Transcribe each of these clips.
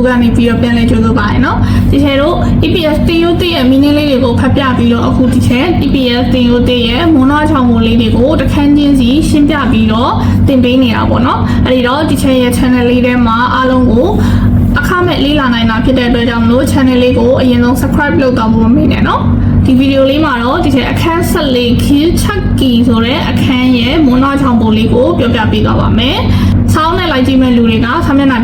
Facebook ကနေပြီးတော့ပြန်လဲကြိုးဆိုပါရနော်ဒီထဲတို့ EPS တင်ရုပ်တင်ရဲ့ meaning လေးတွေကိုဖတ်ပြပြီးတော့အခုဒီထဲ EPS တင်ရုပ်တင်ရဲ့မွန်နာချောင်းမိုးလေးတွေကိုတစ်ခန်းချင်းစီရှင်းပြပြီးတော့သင်ပေးနေတာပေါ့နော်အဲ့ဒီတော့ဒီထဲရဲ့ channel လေးထဲမှာအားလုံးကိုအခမဲ့လေးလာနိုင်တာဖြစ်တဲ့အတွက်ကြောင့်မလို့ channel လေးကိုအရင်ဆုံး subscribe လုပ်တော့ဖို့မမေ့နဲ့နော်ဒီဗီဒီယိုလေးမှာတော့ဒီထဲအခန်း14 kill chucky ဆိုတဲ့အခန်းရဲ့မွန်နာချောင်းပိုလေးကိုပြောပြပေးသွားပါမယ်။ ဆောင်းနဲ့လိုက်ကြည့်မဲ့လူတွေကဆာမျက်နှာ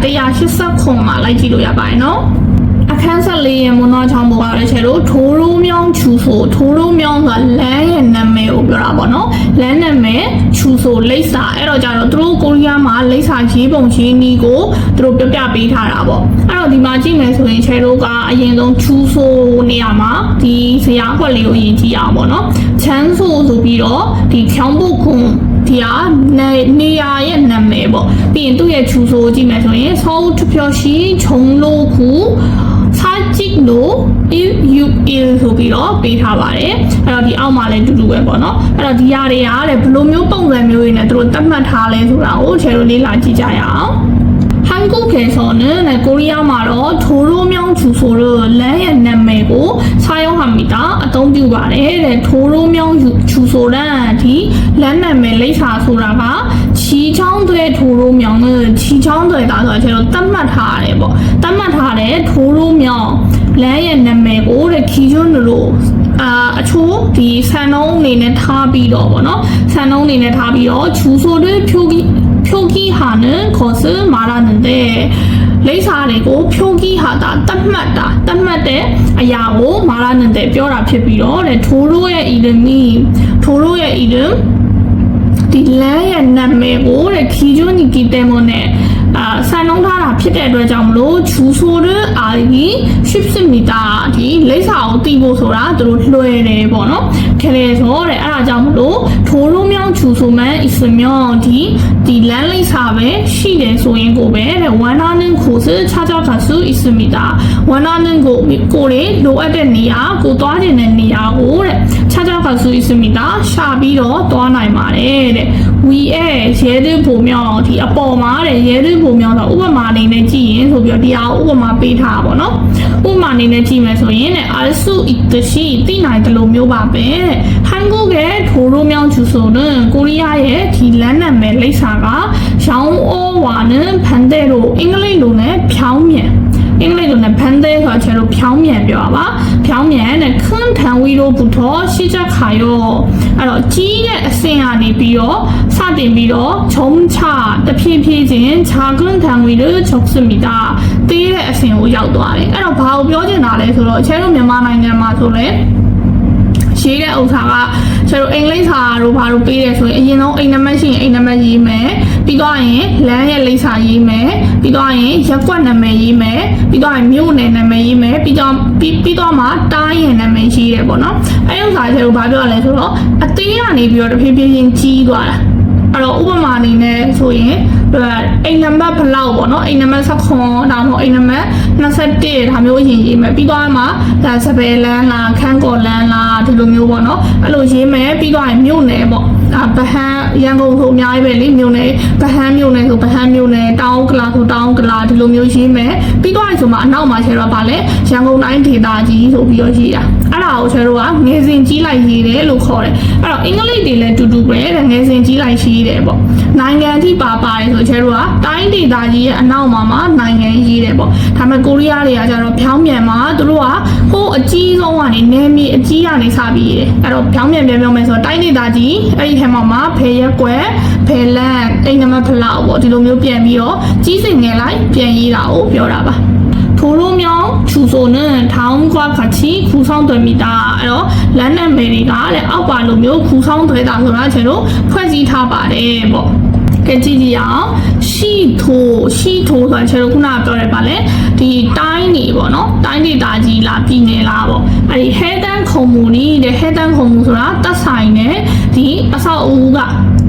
189မှာလိုက်ကြည့်လို့ရပါတယ်နော်။အခန်း14ရဲ့မွန်နာချောင်းပိုကလည်းချေတို့ထိုးရိုးမြောင်းချူဆိုထိုးရိုးမြောင်းဆိုတာလမ်းရဲ့နာမည်ကိုပြောတာပေါ့နော်။လမ်းနာမည်ချူဆိုလိပ်စာအဲ့တော့ကြတော့သူတို့ကိုရီးယားမှာလိပ်စာရေးပုံရေးနည်းကိုသူတို့ပြပြပေးထားတာပေါ့။အဲ့တော့ဒီမှာကြည့်မယ်ဆိုရင်ချေတို့ကအရင်ဆုံးချူဆိုနေရာမှာဒီဇရာခွက်လေးကိုအရင်ကြည့်အောင်ပေါ့နော်။ချမ်းဆိုဆိုပြီးတော့ဒီချောင်းပုတ်ခွန် ဒီဟာနေနေရာရဲ့နာမည်ပေါ့ပြီးရင်သူ့ရဲ့ချူဆိုကြည့်မယ်ဆိုရင်ဆောင်းထဖြောရှိခြုံလို့ခုစာကြည့်လို့ if you ill ဆိုပြီးတော့ပေးထားပါတယ်အဲ့တော့ဒီအောက်မှာလည်းတူတူပဲပေါ့နော်အဲ့တော့ဒီຢာတွေကတဲ့ဘယ်လိုမျိုးပုံစံမျိုးတွေနဲ့သူတို့သတ်မှတ်ထားလဲဆိုတာကိုချယ်တို့လေ့လာကြည့်ကြရအောင် ကုတ်ကဲဆိုနဲ့လေကိုရီးယားမှာတော့ဂျိုရိုမြောင်းချူဆိုလို့လမ်းရဲ့နာမည်ကိုစာရုံးဟာမီတာအသုံးပြုပါတယ်တဲ့ဂျိုရိုမြောင်းချူဆိုတဲ့ဒီလမ်းနာမည်လိပ်စာဆိုတာကချီချောင်းတွေထိုးရိုးမြောင်နဲ့ချီချောင်းတွေဒါဆိုကျွန်တော်တတ်မှတ်ထားရတယ်ပေါ့တတ်မှတ်ထားတယ်ထိုးရိုးမြောင်လမ်းရဲ့နာမည်ကိုတဲ့ခီကျွန်းလို့အာအချိုးဒီဆန်နှုံးအနေနဲ့ထားပြီးတော့ဗောနော်ဆန်နှုံးအနေနဲ့ထားပြီးတော့ချူဆိုတွေဖြိုး ကြီးဖြိုးကြီးဟာနဲ့ခေါ်စမာရနတဲ့လိပ်စာတွေကိုဖြိုးကြီးဟာတာတတ်မှတ်တာတတ်မှတ်တဲ့အရာကိုမာရနတဲ့ပြောတာဖြစ်ပြီးတော့တဲ့ထိုးရိုးရဲ့ enemy ထိုးရိုးရဲ့ enemy ဒီလမ်းရဲ့နာမည်ကို တဲ့ခီဂျွန်နီကီတဲမွန်နဲ့အာဆန်လုံးထားတာဖြစ်တဲ့အတွက်ကြောင့်မလို့ချူဆိုတဲ့အာဒီ10မီတာဒီလိပ်စာကိုတီးဖို့ဆိုတာသူတို့လွှဲတယ်ပေါ့နော်ခဲလေဆိုတဲ့အဲ့ဒါကြောင့်မလို့ထိုးလုံးမြောင်းချူဆိုမှန်အစ္စမြောင်းဒီဒီလမ်းလိပ်စာပဲရှိတယ်ဆိုရင်ကိုပဲတဲ့ဝန်နာနင်းခိုစချာချာခါဆူအစ္စမီတာဝန်နာနင်းကိုကိုလေလိုအပ်တဲ့နေရာကိုသွားခြင်းတဲ့နေရာကိုတဲ့ 찾아갈 수 있습니다. 샤비로 또 하나의 말에 네. 위에 예를 보면 뒤에 말에 예를 보면 우버마리네 지인 소비어 디아 우버마 비타보노 우버마리네 지면 소인 알수 있듯이 띠나이들로 묘바베 한국의 도로명 주소는 코리아의 딜란나 멜리사가 샤오오와는 반대로 잉글리로는 벼면 အင်္ဂလိပ်လိုနဲ့ဘန်သေးခေါ်ချေလို့ဖြောင်းမြန်ပြောပါဖြောင်းမြန်နဲ့ခွန်ထန်ဝီလိုပူထောရှိချက်ခါရောအဲ့တော့ကြီးတဲ့အဆင့်ကနေပြီးတော့စတင်ပြီးတော့ခြုံချတဖြည်းဖြည်းချင်းခြာခွန်ထန်ဝီလိုချုပ်စမီတာသေးတဲ့အဆင့်ကိုရောက်သွားတယ်အဲ့တော့ဘာကိုပြောချင်တာလဲဆိုတော့ချေလို့မြန်မာနိုင်ငံမှာဆိုလဲရေးတဲ့ဥစ္စာက ကျတော့အင်္ဂလိပ်စာတို့ဘာတို့ပေးတယ်ဆိုရင်အရင်ဆုံးအိမ်နံပါတ်ရှိရင်အိမ်နံပါတ်ရေးမယ်ပြီးတော့ရင်လမ်းရဲ့လိပ်စာရေးမယ်ပြီးတော့ရင်ရက်ကွက်နာမည်ရေးမယ်ပြီးတော့ရင်မြို့နယ်နာမည်ရေးမယ်ပြီးတော့ပြီးပြီးတော့မှတားရင်နာမည်ရေးတယ်ပေါ့နော်အဲဥစ္စာကျတော့ဘာပြောရလဲဆိုတော့အသေးကနေပြီးတော့တဖြည်းဖြည်းချင်းကြီးသွားတာအဲ့တော့ဥပမာအနေနဲ့ဆိုရင် အိမ်နံပါတ်ဘလောက်ပေါ့နော်အိမ်နံပါတ်16ဒါမှမဟုတ်အိမ်နံပါတ်21ဒါမျိုးရင်ရေးမယ်ပြီးတော့မှဒါစပယ်လန်းလားခန်းကော်လန်းလားဒီလိုမျိုးပေါ့နော်အဲ့လိုရေးမယ်ပြီးတော့ရင်မြို့နယ်ပေါ့ဒါဗဟန်းရန်ကုန်ဆိုအများကြီးပဲလေမြို့နယ်ဗဟန်းမြို့နယ်ဆိုဗဟန်းမြို့နယ်တောင်းကလာဆိုတောင်းကလာဒီလိုမျိုးရေးမယ်ပြီးတော့ရင်ဆိုမှအနောက်မှာဆယ်တော့ဗာလဲရန်ကုန်တိုင်းဒေသကြီးဆိုပြီးတော့ရေးတာအဲ့ ဒါကိုဆယ်တို့ကငယ်စဉ်ကြီးလိုက်ရေးတယ်လို့ခေါ်တယ်အဲ့တော့အင်္ဂလိပ်တွေလည်းတူတူပဲတဲ့ငယ်စဉ်ကြီးလိုက်ရေးတယ်ပေါ့နိုင်ငံအထိပါပါတယ်ဆိုဆယ်တို့ကတိုင်းဒေသကြီးရဲ့အနောက်မှာမှနိုင်ငံရေးတယ်ပေါ့ဒါပေမဲ့ကိုရီးယားတွေကကျတော့ဖြောင်းမြန်မှာသူတို့ကဟိုးအကြီးဆုံးကနေနယ်မြေအကြီးကနေစပြီးရေးတယ်အဲ့တော့ဖြောင်းမြန်ပြန်ပြောမယ်ဆိုတော့တိုင်းဒေသကြီးအဲ့ဒီထဲမှာမှဖယ်ရက်ကွက်ဖယ်လန့်အိမ်နံပါတ်ဖလောက်ပေါ့ဒီလိုမျိုးပြန်ပြီးတော့ကြီးစင်ငယ်လိုက်ပြန်ရေးတာကိုပြောတာပါ 도로명 주소는 다음과 같이 구성됩니다. အဲ့တော့လမ်းနာမည်တွေကလည်းအောက်ပါလိုမျိုး 구성되다ဆိုတာကျတော့ဖွဲ့စည်းထားပါတယ်ပေါ့။ကဲကြည့်ကြည့်အောင်ရှီထိုရှီထိုဆိုတာကျတော့ခုနကပြောရဲပါလေဒီတိုင်းနေပေါ့နော်တိုင်းဒေသကြီးလားပြည်နယ်လားပေါ့အဲ့ဒီဟဲတန်ခုံမူနီတဲ့ဟဲတန်ခုံမူဆိုတာတက်ဆိုင်နဲ့ဒီအဆောက်အဦက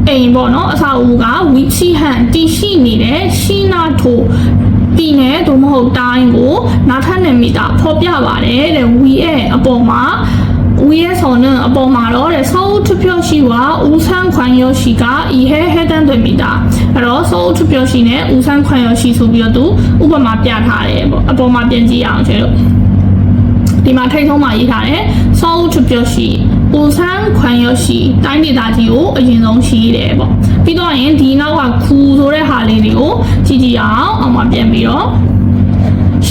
အိမ်ပေါ့နော်အဆောက်အဦကဝီချီဟန်တီရှိနေတဲ့ရှီနာထို ပြည်နယ်သို့မဟုတ်တိုင်းကိုနာထပ်နယ်မိတာဖော်ပြပါတယ်တဲ့ we ရဲ့အပေါ်မှာ we ရဲ့ဆော်နဲ့အပေါ်မှာတော့တဲ့ဆောဦးထပြော့ရှိဝါဦးဆန်းခွန်ယောရှိကဤဟဲဟဲတန်သွေမိတာအဲ့တော့ဆောဦးထပြော့ရှိနဲ့ဦးဆန်းခွန်ယောရှိဆိုပြီးတော့သူဥပမာပြထားတယ်ပေါ့အပေါ်မှာပြင်ကြည့်အောင်ကျေတို့ဒီမှာထိတ်ဆုံးမှရေးထားတယ်ဆောဦးထပြော့ရှိ ဦးဆန်းခွန်ရောရှိတိုင်းဒေသကြီးကိုအရင်ဆုံးရှိတယ်ပေါ့ပြီးတော့ရင်ဒီနောက်ကခူဆိုတဲ့ဟာလေးတွေကိုကြည့်ကြည့်အောင်အောင်မှာပြန်ပြီးတော့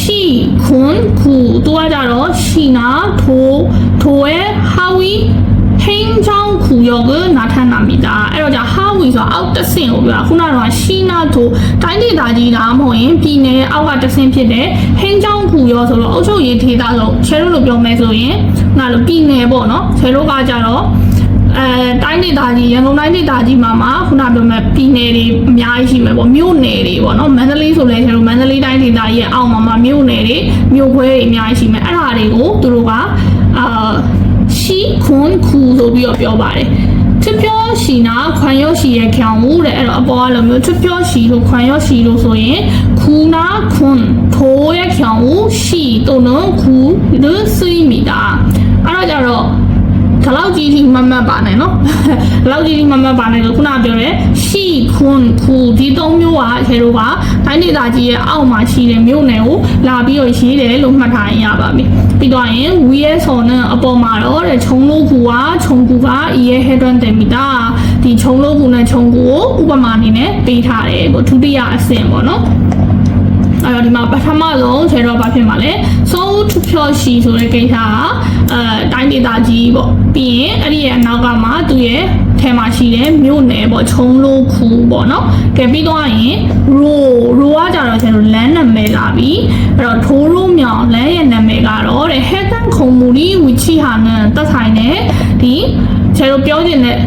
ရှိခွန်ခုတူကကြတော့ရှိနာထိုထိုရဲ့ဟာဝီ ဟင်းချောင်းခုရောကနာထန်နာမိတာအဲ့တော့じゃဟာဝီဆိုအောက်တစ်ဆင့်ကိုပြောတာခုနကတော့ရှိနာထိုတိုင်းဒေသကြီးဒါမှမဟုတ်ရင်ပြည်နယ်အောက်ကတစ်ဆင့်ဖြစ်တဲ့ဟင်းချောင်းခုရောဆိုတော့အုပ်ချုပ်ရေးဒေသဆိုချဲတို့လိုပြောမယ်ဆိုရင်ငါလိုပြည်နယ်ပေါ့နော်ချဲတို့ကကြတော့အဲတိုင်းဒေသကြီးရန်ကုန်တိုင်းဒေသကြီးမှာမှာခုနပြောမဲ့ပြည်နယ်တွေအများကြီးရှိမယ်ပေါ့မြို့နယ်တွေပေါ့နော်မန္တလေးဆိုလဲကျတော့မန္တလေးတိုင်းဒေသကြီးရဲ့အောက်မှာမှာမြို့နယ်တွေမြို့ခွဲတွေအများကြီးရှိမယ်အဲ့ဒါတွေကိုသူတို့ကအာ ရှိခွန်ခုဆိုပြီးတော့ပြောပါတယ်ချစ်ပြောရှိနာခွန်ရောရှိရဲ့ခေါင်ဦးတဲ့အဲ့တော့အပေါ်ကလိုမျိုးချစ်ပြောရှိလို့ခွန်ရောရှိလို့ဆိုရင်ခူနာခွန်ထိုးရဲ့ခေါင်ဦးရှိတို့နော်ခူလူစီမီတာအဲ့တော့ကြတော့ဒီလောက်ကြီးထိမမတ်ပါနဲ့နော်ဒီလောက်ကြီးထိမမတ်ပါနဲ့လို့ခုနကပြောတယ်ရှိခွန်ခူဒီသုံးမျိုးကခြေတို့ကတိုင်းဒေသကြီးရဲ့အောက်မှာရှိတဲ့မြို့နယ်ကိုလာပြီးတော့ရေးတယ်လို့မှတ်ထားရင်ရပါပြီ ပြီးတော့ရင်ဝီရဲဆော်နဲ့အပေါ်မှာတော့တဲ့ခြုံလို့ကူကခြုံကူကဤရဲ့ဟဲဒွန်တယ်မီတာဒီခြုံလို့ကူနဲ့ခြုံကူကိုဥပမာအနေနဲ့ပေးထားတယ်ပေါ့ဒုတိယအဆင့်ပေါ့နော်အဲ့တော့ဒီမှာပထမဆုံးဆယ်တော့ဘာဖြစ်မှာလဲစိုးထဖြောရှိဆိုတဲ့ကိစ္စကအဲတိုင်းဒေသကြီးပေါ့ပြီးရင်အဲ့ဒီရဲ့အနောက်ကမှသူ့ရဲ့ ထဲမှာရှိတဲ့မြို့နယ်ပေါ့ခြုံလို့ခူပေါ့နော်ကဲပြီးတော့ရင်ရိုရိုကကြတော့ကျွန်တော်လမ်းနာမည်လာပြီအဲ့တော့ထိုးရိုးမြောင်လမ်းရဲ့နာမည်ကတော့တဲ့ဟဲတန်ခုံမူလီဝီချီဟာနဲ့တက်ဆိုင်တဲ့ဒီကျွန်တော်ပြောချင်တဲ့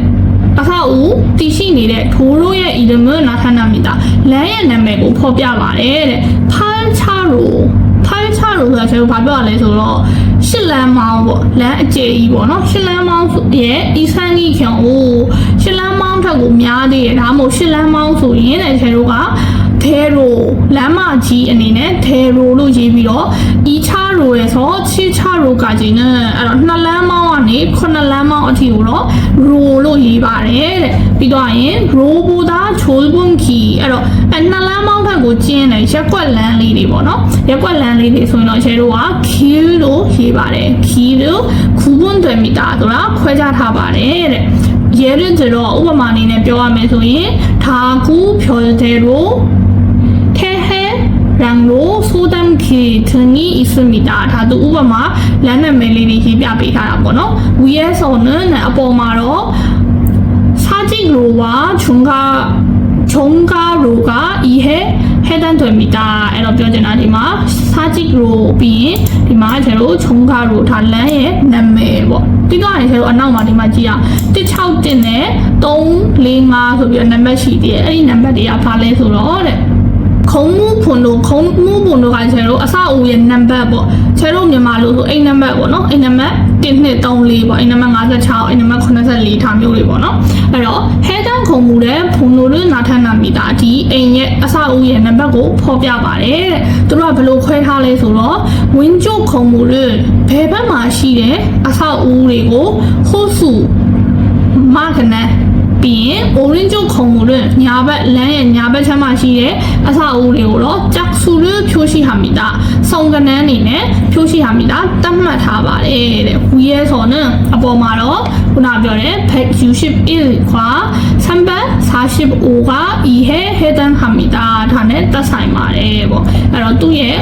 အခါဦးတည်ရှိနေတဲ့ထိုးရိုးရဲ့ဤဒမနာထနာမီတာလမ်းရဲ့နာမည်ကိုဖော်ပြပါတယ်တဲ့ဖန်ချာရိုဖန်ချာရိုဆိုတာကျွန်တော်ဘာပြောရလဲဆိုတော့ ရှစ်လမ်းမောင်းပေါ့လမ်းအကျယ်ကြီးပေါ့နော်ရှစ်လမ်းမောင်းရဲ့ဤဆန်းကြီးကျော်ဦးရှစ်လမ်းမောင်းထက်ကိုများသေးတယ်ဒါမှမဟုတ်ရှစ်လမ်းမောင်းဆိုရင်တဲ့ကျွန်တော်က ဒဲရိုလမ်းမကြီးအနေနဲ့ဒဲရိုလို့ရေးပြီးတော့ဤချာရိုရဲ့ဆိုချီချာရိုကကြီးနဲ့အဲ့တော့နှစ်လမ်းမောင်းကနေခုနှစ်လမ်းမောင်းအထိကိုတော့ရိုလို့ရေးပါတယ်တဲ့ပြီးတော့ရင်ရိုဘူဒါချိုးပွန်ခီအဲ့တော့အဲ့နှစ်လမ်းမောင်းထက်ကိုကျင်းတယ်ရက်ကွက်လမ်းလေးတွေပေါ့နော်ရက်ကွက်လမ်းလေးတွေဆိုရင်တော့ရှယ်တို့ကခီလို့ရေးပါတယ်ခီလို့ခူပွန်တယ်မီတာဆိုတာခွဲခြားထားပါတယ်တဲ့ရဲရင်ကျတော့ဥပမာအနေနဲ့ပြောရမယ်ဆိုရင်ဒါကူဖြော်တဲ့ရို태해 랑로 소담기 등이 있습니다. 다도ဥပမာလမ်းနာမည်လေးတွေရေးပြပေးထားတာပေါ့နော်။ 위에서는အပေါ်မှာတော့ 사직로와 중가 종가로가 이해 해당됩니다. အဲ့တော့ပြောချင်တာဒီမှာ 사직로 ပြီးရင်ဒီမှာကျတော့ 종가로 ဒါလမ်းရဲ့နာမည်ပေါ့ပြီးတော့ကျတော့အနောက်မှာဒီမှာကြည့်ရ161နဲ့345ဆိုပြီးတော့နံပါတ်ရှိသေးတယ်အဲ့ဒီနံပါတ်တွေကဘာလဲဆိုတော့တဲ့ ခုံမှုဖွန်တို့ခုံမှုဖွန်တို့ကကျတော့အစအဦးရဲ့နံပါတ်ပေါ့ကျတော့မြန်မာလို့ဆိုအိမ်နံပါတ်ပေါ့နော်အိမ်နံပါတ်1234ပေါ့အိမ်နံပါတ်56အိမ်နံပါတ်84ထားမျိုးတွေပေါ့နော်အဲ့တော့ဟဲတန်ခုံမှုတဲ့ဖွန်တို့လို့နာထနာမိတာဒီအိမ်ရဲ့အစအဦးရဲ့နံပါတ်ကိုဖော်ပြပါတယ်တဲ့သူတို့ကဘယ်လိုခွဲထားလဲဆိုတော့ဝင်းကျုပ်ခုံမှုလို့ဘယ်ဘက်မှာရှိတဲ့အစအဦးတွေကိုဟိုစုမကနန် ပြီးရင် orange ကျုပ်ခုံမှုနဲ့ညာဘက်လမ်းရဲ့ညာဘက်ချမ်းမှာရှိတဲ့အဆောက်အဦတွေကိုတော့ jack ဆူရဖြိုးရှိဟာမိတာစုံကနန်းနေနဲ့ဖြိုးရှိဟာမိတာတတ်မှတ်ထားပါတယ်တဲ့ဝီရဲဆိုနဲ့အပေါ်မှာတော့ခုနပြောတဲ့ back you ship in ခွာစံပတ်40 O က e ဟဲ headen ဟာမိတာဒါနဲ့သက်ဆိုင်ပါတယ်ပေါ့အဲ့တော့သူ့ရဲ့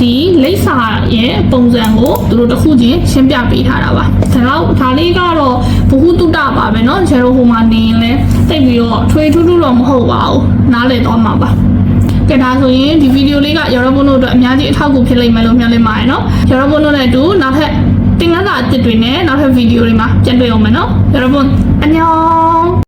ဒီလိပ်စာရဲ့ပုံစံကိုသူတို့တစ်ခုချင်းရှင်းပြပေးထားတာပါဒါတော့ဒါလေးကတော့ဘ ഹു တုတပါပဲเนาะဂျယ်ရိုဟိုမှာနေရင်လဲတိတ်ပြီးတော့ထွေထူးထူးတော့မဟုတ်ပါဘူးနားလည်တော့မှာပါကဲဒါဆိုရင်ဒီဗီဒီယိုလေးကရောဘုံတို့အတွက်အများကြီးအထောက်အကူဖြစ်လိမ့်မယ်လို့မျှော်လင့်ပါတယ်เนาะရောဘုံတို့နဲ့အတူနောက်ထပ် တင်ငါသာအစ်စ်တွေနဲ့နောက်ထပ်ဗီဒီယိုတွေမှာပြန်တွေ့အောင်မယ်နော် 여러분 안녕